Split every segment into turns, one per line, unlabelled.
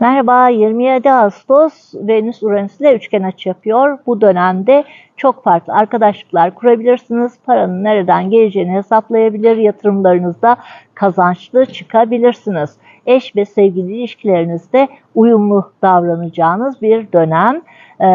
Merhaba 27 Ağustos Venüs Uranüs ile üçgen açı yapıyor. Bu dönemde çok farklı arkadaşlıklar kurabilirsiniz. Paranın nereden geleceğini hesaplayabilir. Yatırımlarınızda kazançlı çıkabilirsiniz. Eş ve sevgili ilişkilerinizde uyumlu davranacağınız bir dönem. Ee,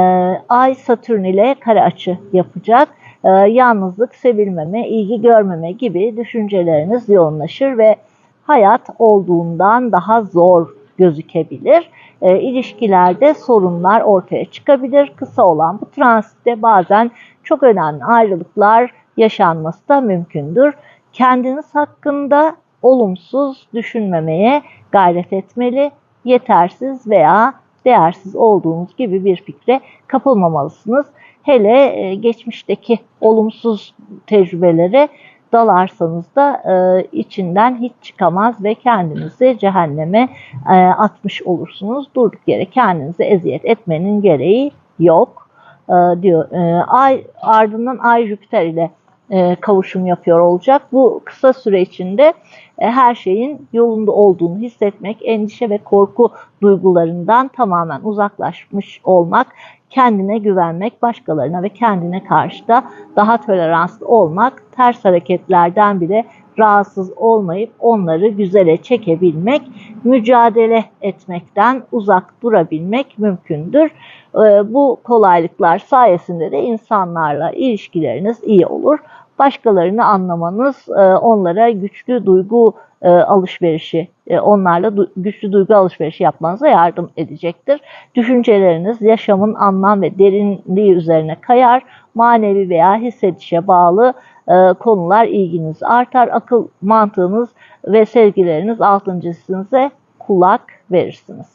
Ay Satürn ile kare açı yapacak. Ee, yalnızlık, sevilmeme, ilgi görmeme gibi düşünceleriniz yoğunlaşır ve hayat olduğundan daha zor gözükebilir. E, ilişkilerde sorunlar ortaya çıkabilir. Kısa olan bu transitte bazen çok önemli ayrılıklar yaşanması da mümkündür. Kendiniz hakkında olumsuz düşünmemeye gayret etmeli. Yetersiz veya değersiz olduğunuz gibi bir fikre kapılmamalısınız. Hele e, geçmişteki olumsuz tecrübelere dalarsanız da e, içinden hiç çıkamaz ve kendinizi cehenneme e, atmış olursunuz. Durduk yere kendinize eziyet etmenin gereği yok e, diyor. E, ay ardından Ay Jüpiter ile e, kavuşum yapıyor olacak. Bu kısa süre içinde e, her şeyin yolunda olduğunu hissetmek, endişe ve korku duygularından tamamen uzaklaşmış olmak, kendine güvenmek, başkalarına ve kendine karşı da daha toleranslı olmak, ters hareketlerden bile rahatsız olmayıp onları güzele çekebilmek, mücadele etmekten uzak durabilmek mümkündür. Ee, Bu kolaylıklar sayesinde de insanlarla ilişkileriniz iyi olur. Başkalarını anlamanız, e, onlara güçlü duygu e, alışverişi, e, onlarla güçlü duygu alışverişi yapmanıza yardım edecektir. Düşünceleriniz yaşamın anlam ve derinliği üzerine kayar. Manevi veya hissedişe bağlı konular ilginiz artar. Akıl mantığınız ve sevgileriniz altıncı hissinize kulak verirsiniz.